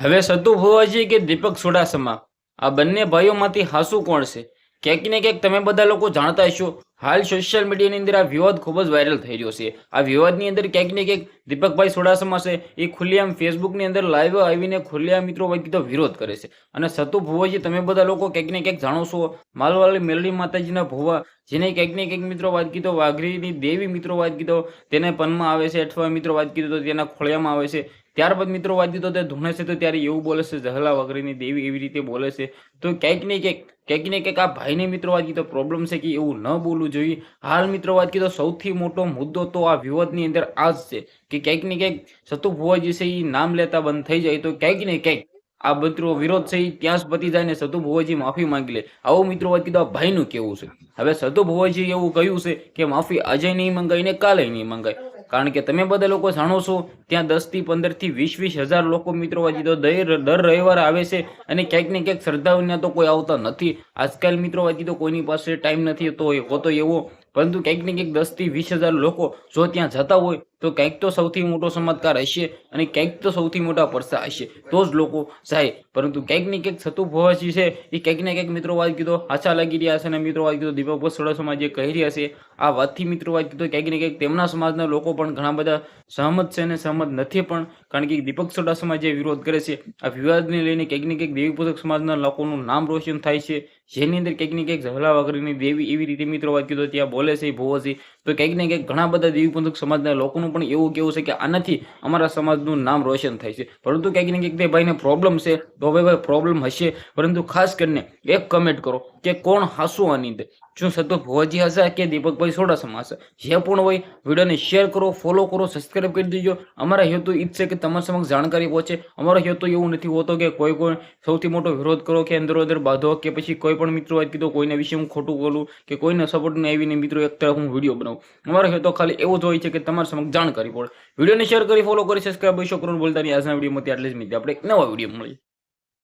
હવે સતુ ભુવાજી કે દીપક સોડાસમા, આ બંને ભાઈઓમાંથી હાસુ કોણ છે? ક્યાંક ને ક્યાંક તમે બધા લોકો જાણતા હશો, હાલ સોશિયલ મીડિયાની અંદર આ વિવાદ ખૂબ જ વાયરલ થઈ રહ્યો છે. આ વિવાદની અંદર ક્યાંક ને ક્યાંક દીપકભાઈ સોડાસમા છે, એ ખુલ્લેઆમ ફેસબુકની અંદર લાઈવ આવીને ખુલ્લેઆમ મિત્રો કીધો વિરોધ કરે છે. અને સતુ ભુવાજી, તમે બધા લોકો ક્યાંક ને ક્યાંક જાણો છો માલવાલી મેલડી માતાજીના ભુવા, જેને ક્યાંક ને ક્યાંક મિત્રો વાત કીધો વાઘરીની દેવી મિત્રો વાત કીધો તેને પનમાં આવે છે, અથવા મિત્રો વાત કીધો તો તેના ખોળિયામાં આવે છે. ત્યારબાદ મિત્રો વાત કીધો તે ધૂણે તો ત્યારે એવું બોલે છે જહલા વગરની દેવી એવી રીતે બોલે છે. તો ક્યાંક ને ક્યાંક ક્યાંક ને ક્યાંક આ ભાઈને મિત્રો વાત કીધો પ્રોબ્લેમ છે કે એવું ન બોલવું જોઈએ. હાલ મિત્રો વાત કીધો સૌથી મોટો મુદ્દો તો આ વિવાદની અંદર આ જ છે કે ક્યાંક ને ક્યાંક સતુ ભુવાજી છે એ નામ લેતા બંધ થઈ જાય. તો ક્યાંક ને ક્યાંક આ મિત્રો વિરોધ છે ત્યાં પતી જાય ને સતુ ભુવાજી માફી માંગી લે. આવો મિત્રો વાત કીધો આ ભાઈનું કેવું છે? હવે સતુ ભુવાજી એવું કહ્યું છે કે માફી આજે નહીં મંગાઈ ને કાલે નહીં મંગાઈ કારણ કે તમે બધા લોકો જાણો છો, ત્યાં દસથી પંદરથી વીસ વીસ હજાર લોકો મિત્રો વાજી તો દર દર રવિવારે આવે છે અને ક્યાંક ને ક્યાંક શ્રદ્ધાઓના તો કોઈ આવતા નથી. આજકાલ મિત્રો વાજી તો કોઈની પાસે ટાઈમ નથી તો હોતો એવો. પરંતુ ક્યાંક ને ક્યાંક દસથી વીસ હજાર લોકો જો ત્યાં જતા હોય તો ક્યાંક તો સૌથી મોટો ચમત્કાર હશે અને ક્યાંક તો સૌથી મોટા પરસા હશે. તો જ લોકો જાય. પરંતુ ક્યાંક ને ક્યાંક સતુ ભવાજી છે. એ ક્યાંક ને ક્યાંક મિત્રો વાત કીધો આછા લાગી રહ્યા છે અને મિત્રો વાત કીધો, દીપક વસોડા સમાજ જે કહી રહ્યા છે. આ વાતથી મિત્રો વાત કીધો ક્યાંક ને ક્યાંક તેમના સમાજના લોકો પણ ઘણા બધા સહમત છે અને સહમત નથી પણ, કારણ કે દીપક સોડા સમાજ જે વિરોધ કરે છે. આ વિવાદને લઈને ક્યાંક ને ક્યાંક દેવી પૂજક સમાજના લોકોનું નામ રોશન થાય છે. જેની અંદર ક્યાંક ને ક્યાંક ઝહલા વગરની દેવી એવી રીતે મિત્રો વાત કીધો, ત્યાં બોલે છે ભુવાજી તો ક્યાંક ને ક્યાંક ઘણા બધા દેવી પૂજક સમાજના લોકોનું પણ એવું કેવું છે કે આનાથી અમારા સમાજનું નામ રોશન થાય છે. પરંતુ ક્યાંક ને ક્યાંક ભાઈને પ્રોબ્લેમ છે. તો હવે ભાઈ પ્રોબ્લેમ હશે. પરંતુ ખાસ કરીને એક કમેન્ટ કરો કે કોણ હાસુ આની અંદર? શું સતો ભુવાજી હશે કે દીપકભાઈ સોડાસમા હશે, જે પણ હોય વિડીયોને શેર કરો ફોલો કરો સબસ્ક્રાઈબ કરી દેજો. અમારા હેતુ ઈ જ છે કે તમારા સમક્ષ જાણકારી પહોંચે. અમારો હેતુ એવું નથી હોતો કે કોઈ કોઈ સૌથી મોટો વિરોધ કરો કે અંદરો અંદર બાંધો કે પછી કોઈ પણ મિત્રો વાત કીધો કોઈને વિશે હું ખોટું બોલું કે કોઈને સપોર્ટ નહીં આવીને મિત્રો એક તરફ હું વીડિયો બનાવું. અમારો હેતુ ખાલી એવો જ હોય છે કે તમારા સમક્ષ જાણકારી પડે વિડીયોને શેર કરી ફોલો કરી સબસ્ક્રાઈબ કરો બોલતા બોલતાની આજના વિડીયોમાંથી આટલે જ મિત્ર આપણે એક નવા વીડિયો મળીએ.